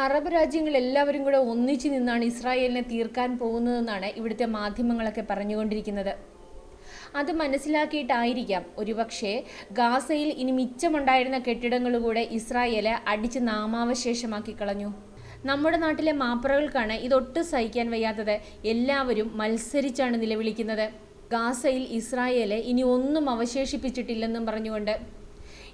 Arab രാജ്യങ്ങൾ എല്ലാവരും കൂടെ ഒന്നിച്ചു നിന്നാണ് ഇസ്രായേലിനെ തീർക്കാൻ പോകുന്നതെന്നാണ് ഇവിടുത്തെ മാധ്യമങ്ങളൊക്കെ പറഞ്ഞുകൊണ്ടിരിക്കുന്നത്. അത് മനസ്സിലാക്കിയിട്ടായിരിക്കാം. ഒരുപക്ഷെ ഗാസയിൽ ഇനി മിച്ചമുണ്ടായിരുന്ന കെട്ടിടങ്ങൾ കൂടെ ഇസ്രായേൽ അടിച്ച് നാമാവശേഷമാക്കി കളഞ്ഞു. നമ്മുടെ നാട്ടിലെ മാപ്പറകൾക്കാണ് ഇതൊട്ടും സഹിക്കാൻ വയ്യാത്തത്. എല്ലാവരും മത്സരിച്ചാണ് നിലവിളിക്കുന്നത്. ഗാസയിൽ ഇസ്രായേൽ ഇനി ഒന്നും അവശേഷിപ്പിച്ചിട്ടില്ലെന്നും പറഞ്ഞുകൊണ്ട്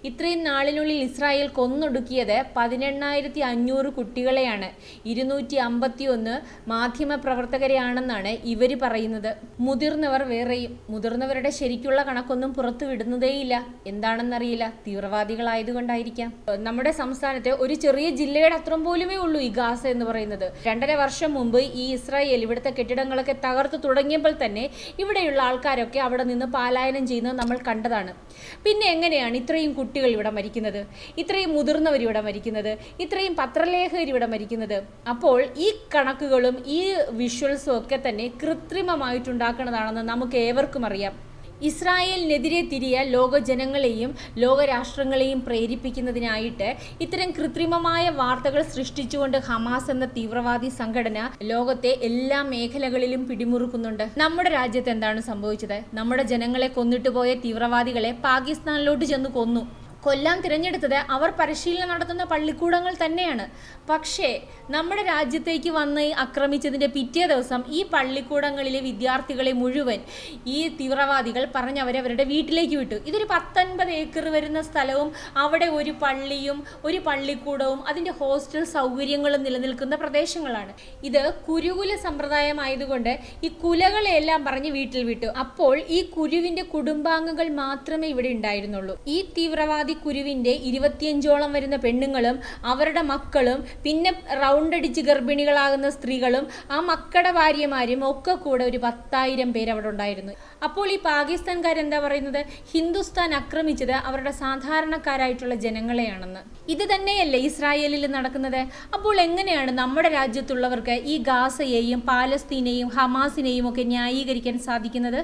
ഇത്രയും നാളിനുള്ളിൽ ഇസ്രായേൽ കൊന്നൊടുക്കിയത് പതിനെണ്ണായിരത്തി അഞ്ഞൂറ് കുട്ടികളെയാണ്. ഇരുന്നൂറ്റി അമ്പത്തി ഒന്ന് മാധ്യമ പ്രവർത്തകരെയാണെന്നാണ് ഇവർ പറയുന്നത്. മുതിർന്നവർ വേറെയും മുതിർന്നവരുടെ ശരിക്കുള്ള കണക്കൊന്നും പുറത്തു വിടുന്നതേയില്ല എന്താണെന്നറിയില്ല. തീവ്രവാദികളായതുകൊണ്ടായിരിക്കാം. നമ്മുടെ സംസ്ഥാനത്തെ ഒരു ചെറിയ ജില്ലയുടെ അത്രം പോലുമേ ഉള്ളൂ ഈ ഗാസ എന്ന് പറയുന്നത്. രണ്ടര വർഷം മുമ്പ് ഈ ഇസ്രായേൽ ഇവിടുത്തെ കെട്ടിടങ്ങളൊക്കെ തകർത്തു തുടങ്ങിയപ്പോൾ തന്നെ ഇവിടെയുള്ള ആൾക്കാരൊക്കെ അവിടെ നിന്ന് പാലായനം ചെയ്യുന്നത് നമ്മൾ കണ്ടതാണ്. പിന്നെ എങ്ങനെയാണ് ഇത്രയും കുട്ടികൾ ഇവിടെ മരിക്കുന്നത് ഇത്രയും മുതിർന്നവർ ഇവിടെ മരിക്കുന്നത് ഇത്രയും പത്രലേഖകർ ഇവിടെ മരിക്കുന്നത്. അപ്പോൾ ഈ കണക്കുകളും ഈ വിഷ്വൽസും ഒക്കെ തന്നെ കൃത്രിമമായിട്ടുണ്ടാക്കുന്നതാണെന്ന് നമുക്ക് ഏവർക്കും അറിയാം. ഇസ്രായേലിനെതിരെ തിരിയ ലോക ജനങ്ങളെയും ലോകരാഷ്ട്രങ്ങളെയും പ്രേരിപ്പിക്കുന്നതിനായിട്ട് ഇത്തരം കൃത്രിമമായ വാർത്തകൾ സൃഷ്ടിച്ചുകൊണ്ട് ഹമാസ് എന്ന തീവ്രവാദി സംഘടന ലോകത്തെ എല്ലാ മേഖലകളിലും പിടിമുറുക്കുന്നുണ്ട്. നമ്മുടെ രാജ്യത്ത് എന്താണ് സംഭവിച്ചത്? നമ്മുടെ ജനങ്ങളെ കൊന്നിട്ട് പോയ തീവ്രവാദികളെ പാകിസ്ഥാനിലോട്ട് ചെന്ന് കൊന്നു. കൊല്ലാൻ തിരഞ്ഞെടുത്തത് അവർ പരിശീലനം നടത്തുന്ന പള്ളിക്കൂടങ്ങൾ തന്നെയാണ്. പക്ഷേ നമ്മുടെ രാജ്യത്തേക്ക് വന്ന് ആക്രമിച്ചതിന്റെ പിറ്റേ ദിവസം ഈ പള്ളിക്കൂടങ്ങളിലെ വിദ്യാർത്ഥികളെ മുഴുവൻ ഈ തീവ്രവാദികൾ പറഞ്ഞ് അവരെ അവരുടെ വീട്ടിലേക്ക് വിട്ടു. ഇതൊരു പത്തൊൻപത് ഏക്കർ വരുന്ന സ്ഥലവും അവിടെ ഒരു പള്ളിയും ഒരു പള്ളിക്കൂടവും അതിന്റെ ഹോസ്റ്റൽ സൗകര്യങ്ങളും നിലനിൽക്കുന്ന പ്രദേശങ്ങളാണ്. ഇത് കുരുകുല സമ്പ്രദായമായതുകൊണ്ട് ഈ കുലകളെല്ലാം പറഞ്ഞ് വീട്ടിൽ വിട്ടു. അപ്പോൾ ഈ കുരുവിന്റെ കുടുംബാംഗങ്ങൾ മാത്രമേ ഇവിടെ ഉണ്ടായിരുന്നുള്ളൂ. ഈ തീവ്രവാദി കുരുവിന്റെ ഇരുപത്തിയഞ്ചോളം വരുന്ന പെണ്ണുങ്ങളും അവരുടെ മക്കളും പിന്നെ റൗണ്ട് അടിച്ച് ഗർഭിണികളാകുന്ന സ്ത്രീകളും ആ മക്കളുടെ ഭാര്യമാരും ഒക്കെ കൂടെ ഒരു പത്തായിരം പേര് അവിടെ ഉണ്ടായിരുന്നു. അപ്പോൾ ഈ പാകിസ്ഥാൻകാരെന്താ പറയുന്നത്? ഹിന്ദുസ്ഥാൻ ആക്രമിച്ചത് അവരുടെ സാധാരണക്കാരായിട്ടുള്ള ജനങ്ങളെയാണെന്ന്. ഇത് തന്നെയല്ലേ ഇസ്രായേലിൽ നടക്കുന്നത്? അപ്പോൾ എങ്ങനെയാണ് നമ്മുടെ രാജ്യത്തുള്ളവർക്ക് ഈ ഗാസയെയും പാലസ്തീനെയും ഹമാസിനെയും ഒക്കെ ന്യായീകരിക്കാൻ സാധിക്കുന്നത്?